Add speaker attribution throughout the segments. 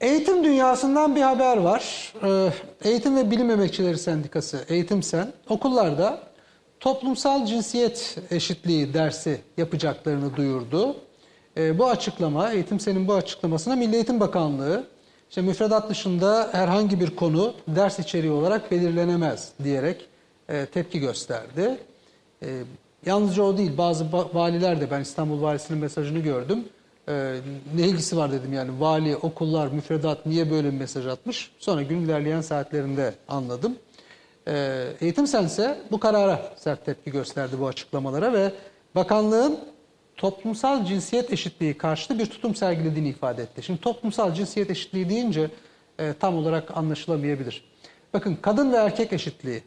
Speaker 1: Eğitim dünyasından bir haber var. Ee, Eğitim ve Bilim Emekçileri Sendikası, Eğitimsen, okullarda toplumsal cinsiyet eşitliği dersi yapacaklarını duyurdu. Ee, Bu açıklama, Eğitimsen'in bu açıklamasına Milli Eğitim Bakanlığı, işte müfredat dışında herhangi bir konu ders içeriği olarak belirlenemez diyerek e, tepki gösterdi. E, yalnızca o değil, bazı ba- valiler de ben İstanbul Valisi'nin mesajını gördüm. E, ne ilgisi var dedim yani vali, okullar, müfredat niye böyle bir mesaj atmış? Sonra gün ilerleyen saatlerinde anladım. E, Eğitim Sense bu karara sert tepki gösterdi bu açıklamalara ve bakanlığın toplumsal cinsiyet eşitliği karşıtı bir tutum sergilediğini ifade etti. Şimdi toplumsal cinsiyet eşitliği deyince e, tam olarak anlaşılamayabilir. Bakın kadın ve erkek eşitliği,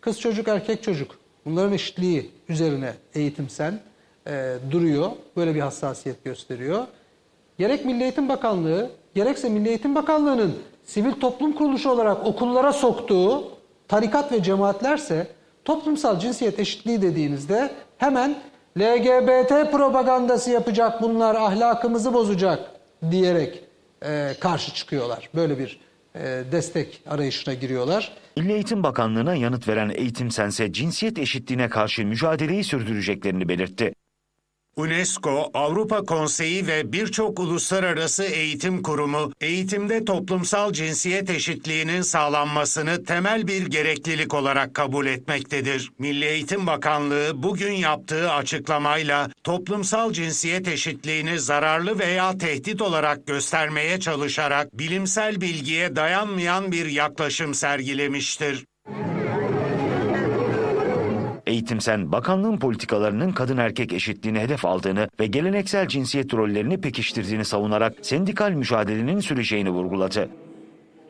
Speaker 1: kız çocuk erkek çocuk bunların eşitliği üzerine eğitimsen e, duruyor. Böyle bir hassasiyet gösteriyor. Gerek Milli Eğitim Bakanlığı gerekse Milli Eğitim Bakanlığı'nın sivil toplum kuruluşu olarak okullara soktuğu tarikat ve cemaatlerse toplumsal cinsiyet eşitliği dediğinizde hemen LGBT propagandası yapacak bunlar ahlakımızı bozacak diyerek e, karşı çıkıyorlar. Böyle bir e, destek arayışına giriyorlar.
Speaker 2: Milli Eğitim Bakanlığı'na yanıt veren Eğitim Sense cinsiyet eşitliğine karşı mücadeleyi sürdüreceklerini belirtti.
Speaker 3: UNESCO, Avrupa Konseyi ve birçok uluslararası eğitim kurumu eğitimde toplumsal cinsiyet eşitliğinin sağlanmasını temel bir gereklilik olarak kabul etmektedir. Milli Eğitim Bakanlığı bugün yaptığı açıklamayla toplumsal cinsiyet eşitliğini zararlı veya tehdit olarak göstermeye çalışarak bilimsel bilgiye dayanmayan bir yaklaşım sergilemiştir.
Speaker 2: Eğitimsen bakanlığın politikalarının kadın erkek eşitliğini hedef aldığını ve geleneksel cinsiyet rollerini pekiştirdiğini savunarak sendikal mücadelenin süreceğini vurguladı.